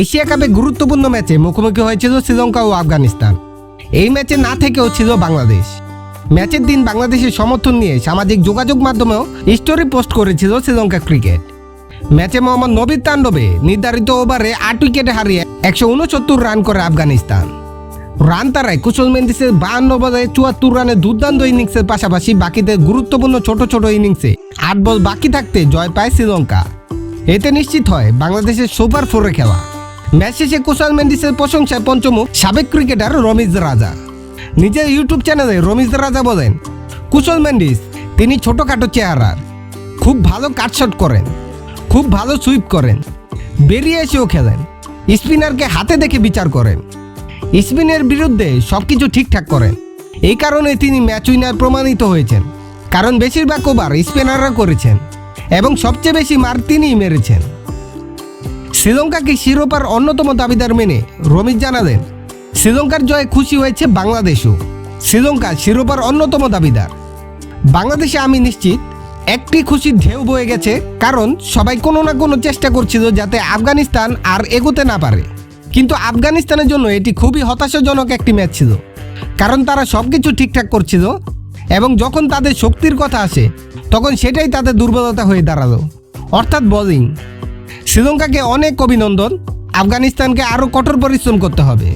Asia কাপে গুরুত্বপূর্ণ ম্যাচে মুখোমুখি হয়েছিল শ্রীলঙ্কা ও আফগানিস্তান। এই ম্যাচে না থেকেও ছিল বাংলাদেশ। ম্যাচের দিন বাংলাদেশের সমর্থন নিয়ে সামাজিক যোগাযোগ মাধ্যমেও স্টোরি পোস্ট করেছিল শ্রীলঙ্কা ক্রিকেট। ম্যাচে মোহাম্মদ নবীর তাণ্ডবে নির্ধারিত ওভারে আট উইকেটে হারিয়ে একশো উনসত্তর রান করে আফগানিস্তান। রান তারায় কুশল মেন্দিসের বাহান্ন বলে চুয়াত্তর রানের দুর্দান্ত ইনিংসের পাশাপাশি বাকিদের গুরুত্বপূর্ণ ছোট ছোট ইনিংসে আট বল বাকি থাকতে জয় পায় শ্রীলঙ্কা। এতে নিশ্চিত হয় বাংলাদেশের সুপার ফোরে খেলা। ম্যাচ কুশল মেন্ডিসের প্রশংসায় পঞ্চমুখ সাবেক ক্রিকেটার রমিজ রাজা। নিজের ইউটিউব চ্যানেলে রমিজ রাজা বলেন, কুশল মেন্ডিস, তিনি ছোটোখাটো চেহারার খুব ভালো কাটশট করেন, খুব ভালো সুইপ করেন, বেরিয়ে এসেও খেলেন, স্পিনারকে হাতে দেখে বিচার করেন, স্পিনের বিরুদ্ধে সব কিছু ঠিকঠাক করেন। এই কারণে তিনি ম্যাচ উইনার প্রমাণিত হয়েছেন, কারণ বেশিরভাগ ওভার স্পিনাররা করেছেন এবং সবচেয়ে বেশি মার তিনিই মেরেছেন। শ্রীলঙ্কাকে শিরোপার অন্যতম দাবিদার মেনে? রমিত জানালেন, শ্রীলঙ্কার জয়ে খুশি হয়েছে বাংলাদেশও। শ্রীলঙ্কা শিরোপার অন্যতম দাবিদার। বাংলাদেশে আমি নিশ্চিত, একটি খুশির ঢেউ বয়ে গেছে, কারণ সবাই কোনো না কোনো চেষ্টা করছিল যাতে আফগানিস্তান আর এগোতে না পারে। কিন্তু আফগানিস্তানের জন্য এটি খুবই হতাশাজনক একটি ম্যাচ ছিল। কারণ তারা সব কিছু ঠিকঠাক করছিল এবং যখন তাদের শক্তির কথা আসে, তখন সেটাই তাদের দুর্বলতা হয়ে দাঁড়াল। অর্থাৎ বোলিং শ্রীলঙ্কাকে অনেক অভিনন্দন। আফগানিস্তানকে আরও কঠোর পরিশ্রম করতে হবে।